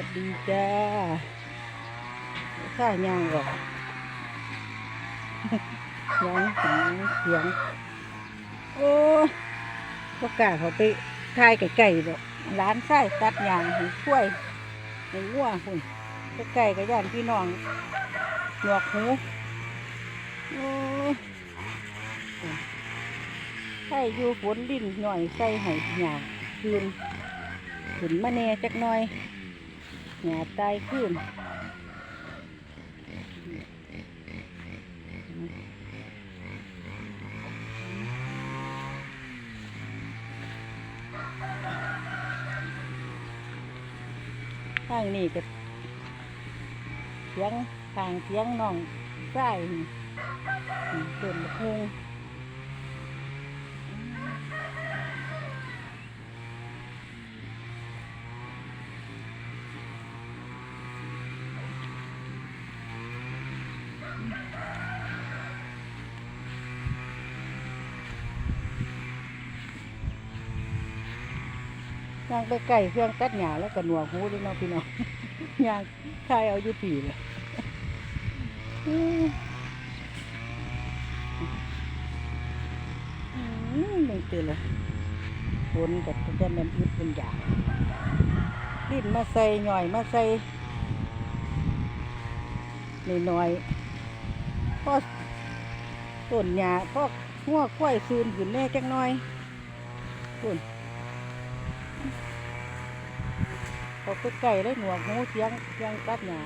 วัสดีจ้าข้าย่างก่อนยังเสียงเสียง โอ้ก็กล้าเขาไปทายไก่ๆดอกร้านไส้ตัดยางให้ช่วยให้งัวคุณไก่กับย่านพี่น้องหนวกหูโอ้ใส่อยู่ฝนดินหน่อยใส่ให้หยาคืนขึ้นมาแน่จักหน่อย หยาตายขึ้นข้างนี้ก็เสียงทางเสียงน้องใส่ต้นมะฮุง ย่างไปไก่เครื่องตัดหญ้าแล้วก็หนวกหูด้วยเนาะพี่น้องย่างคายเอาอยู่ผีเลยอืมอืมไม่เตือนเลยฝนกับจะแม่นอึดเป็นอย่างลิ้นมาใส่หน่อยมาใส่หน่อยๆพอต้นหญ้าพอหัวควายซูนขึ้นแน่จักหน่อยต้น เขาไปไก่ได้หนวกหูเสียงเสียงตัดหญ้า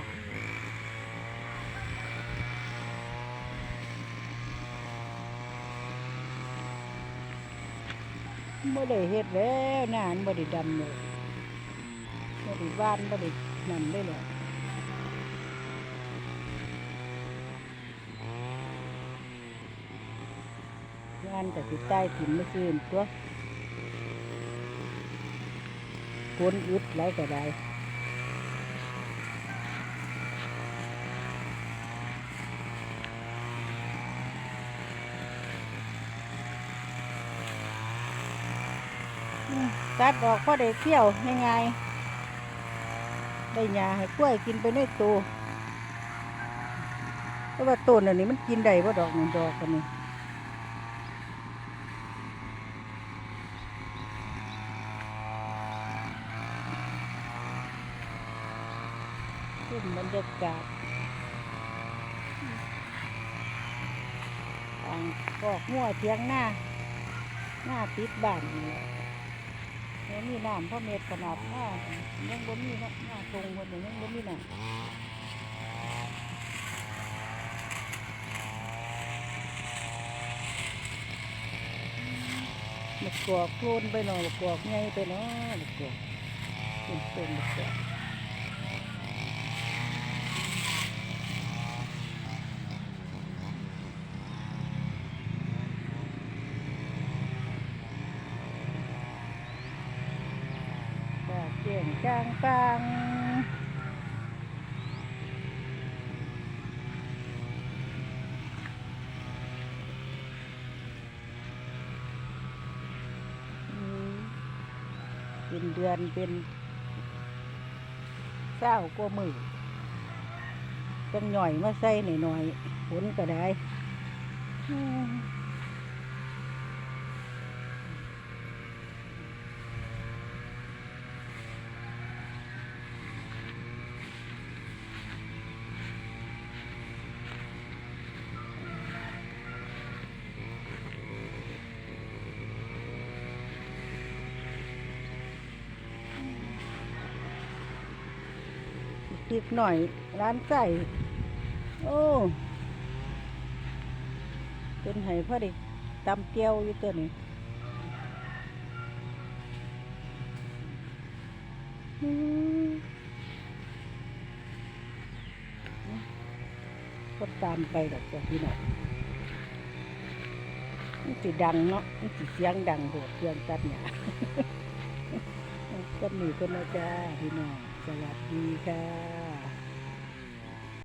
บ่ได้เฮ็ดแล้วนานบ่ได้ดำเลยบ่ได้บ้านบ่ได้นั่นเลยแหละงานก็สิดใต้ถิ่นเมื่อคืนตัว ฝนอึดไหลก็ได้ตัดออกพอได้เที่ยวง่ายๆได้หญ้าให้กล้วยกินไปในตัวแต่ว่าต้นอันนี้มันกินได้บ่ดอกนี่ดอกอันนี้ ขึ้นบรรยากาศอ่างกอกหัวเทียงหน้า หน้าติดบ้านนี่แล้วมีน้ำพ่อเม็ดขนาดหน้ายังบ่มีหน้าตรงคนนี้ยังบ่มีน้ำมะกอกโคลนไปหน่อยมะกอกไงไปเนาะมะกอกเป็นต้นมะกอกก็ เจียงจางปังอืมเป็นเดือนเป็นเศร้ากว่ามือจังหน่อยมาใส่หน่อยหน่อยๆฝนก็ได้ อืมอีกหน่อย ร้านไก่โอ้เป็นไห้พอดีตำเกียวอยู่ตัวนี้อืมก็ตามไปดอกจ้ะพี่น้องมันสิดังเนาะมันสิเสียงดังโหดเสียงตัดหยก็มีคนนะจ้าพี่น้อง สวัสดีค่ะ